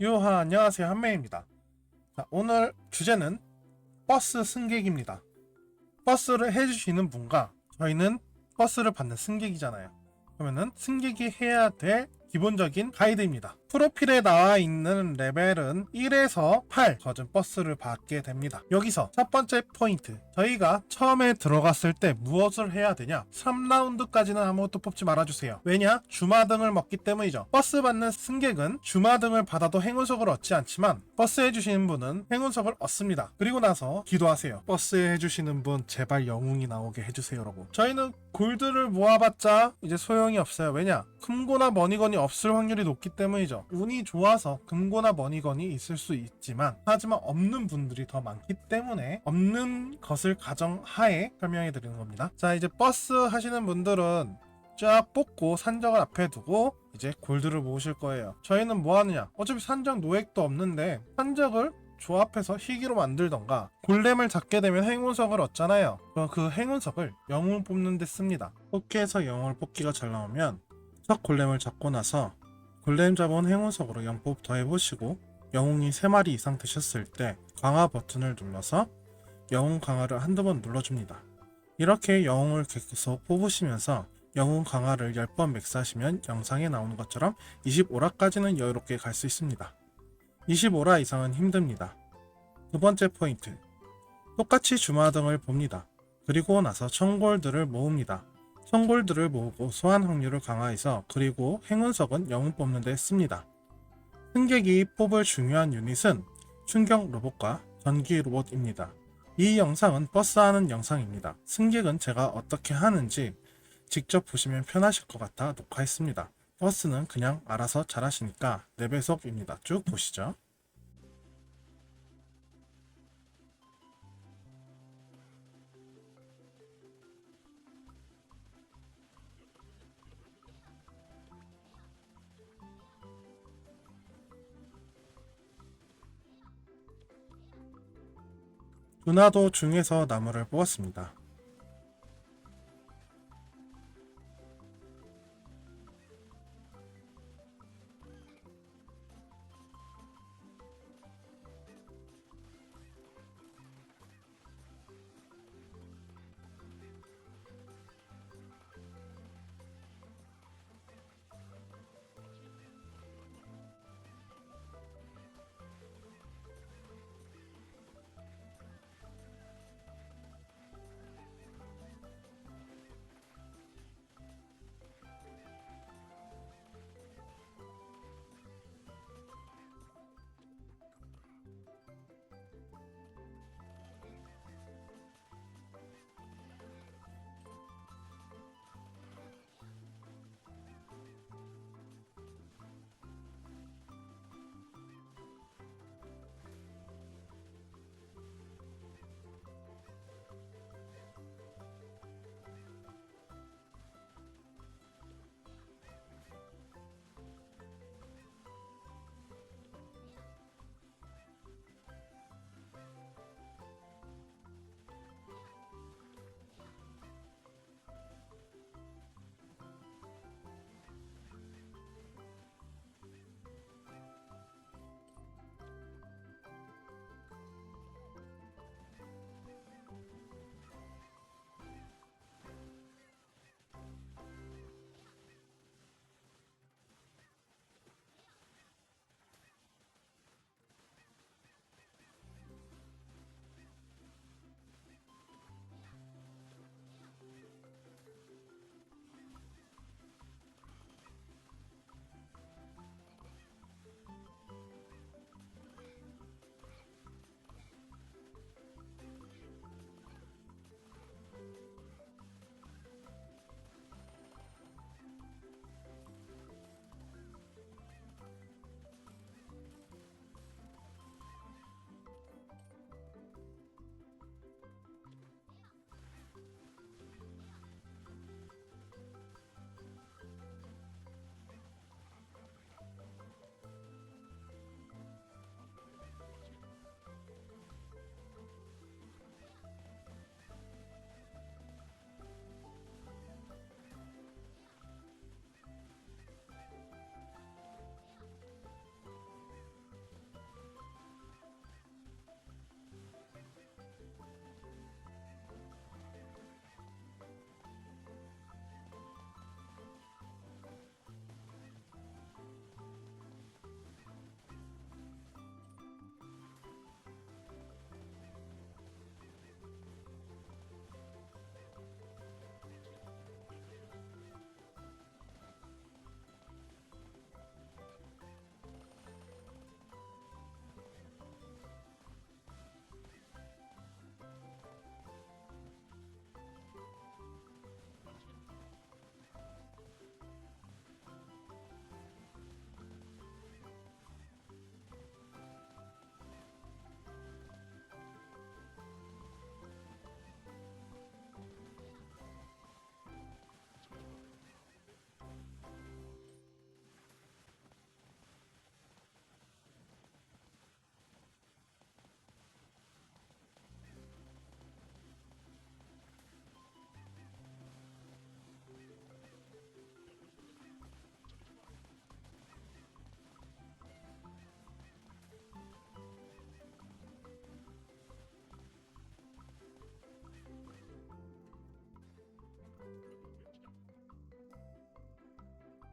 유하 안녕하세요 한매입니다. 자, 오늘 주제는 버스 승객입니다. 버스를 해주시는 분과 저희는 버스를 받는 승객이잖아요. 그러면은 승객이 해야 될 기본적인 가이드입니다. 프로필에 나와 있는 레벨은 1에서 8 거진 버스를 받게 됩니다. 여기서 첫 번째 포인트. 저희가 처음에 들어갔을 때 무엇을 해야 되냐? 3라운드까지는 아무것도 뽑지 말아주세요. 왜냐? 주마등을 먹기 때문이죠. 버스 받는 승객은 주마등을 받아도 행운석을 얻지 않지만 버스 해주시는 분은 행운석을 얻습니다. 그리고 나서 기도하세요. 버스 해주시는 분 제발 영웅이 나오게 해주세요라고. 저희는 골드를 모아봤자 이제 소용이 없어요. 왜냐? 금고나 머니건이 없을 확률이 높기 때문이죠. 운이 좋아서 금고나 머니건이 있을 수 있지만 하지만 없는 분들이 더 많기 때문에 없는 것을 가정하에 설명해 드리는 겁니다. 자 이제 버스 하시는 분들은 쫙 뽑고 산적을 앞에 두고 이제 골드를 모으실 거예요. 저희는 뭐 하느냐? 어차피 산적 노획도 없는데 산적을 조합해서 희귀로 만들던가 골렘을 잡게 되면 행운석을 얻잖아요. 그럼 그 행운석을 영웅 뽑는 데 씁니다. 포켓에서 영웅을 뽑기가 잘 나오면 첫 골렘을 잡고 나서 골렘 잡은 행운석으로 영법 더해보시고 영웅이 3마리 이상 되셨을 때 강화 버튼을 눌러서 영웅 강화를 한두 번 눌러줍니다. 이렇게 영웅을 계속 뽑으시면서 영웅 강화를 10번 맥스하시면 영상에 나오는 것처럼 25라까지는 여유롭게 갈 수 있습니다. 25라 이상은 힘듭니다. 두 번째 포인트. 똑같이 주마등을 봅니다. 그리고 나서 청골드를 모읍니다. 청골드를 모으고 소환 확률을 강화해서 그리고 행운석은 영웅 뽑는 데 씁니다. 승객이 뽑을 중요한 유닛은 충격 로봇과 전기 로봇입니다. 이 영상은 버스 하는 영상입니다. 승객은 제가 어떻게 하는지 직접 보시면 편하실 것 같아 녹화했습니다. 버스는 그냥 알아서 잘하시니까 4배속입니다. 쭉 보시죠. 누나도 중에서 나무를 뽑았습니다.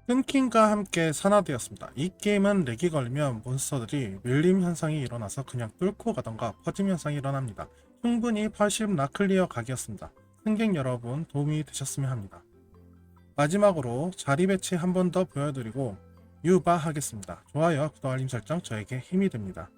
끊김과 함께 산화되었습니다. 이 게임은 렉이 걸리면 몬스터들이 밀림 현상이 일어나서 그냥 뚫고 가던가 퍼짐 현상이 일어납니다. 충분히 80 나클리어 각이었습니다. 승객 여러분 도움이 되셨으면 합니다. 마지막으로 자리 배치 한 번 더 보여드리고 유바 하겠습니다. 좋아요, 구독, 알림 설정 저에게 힘이 됩니다.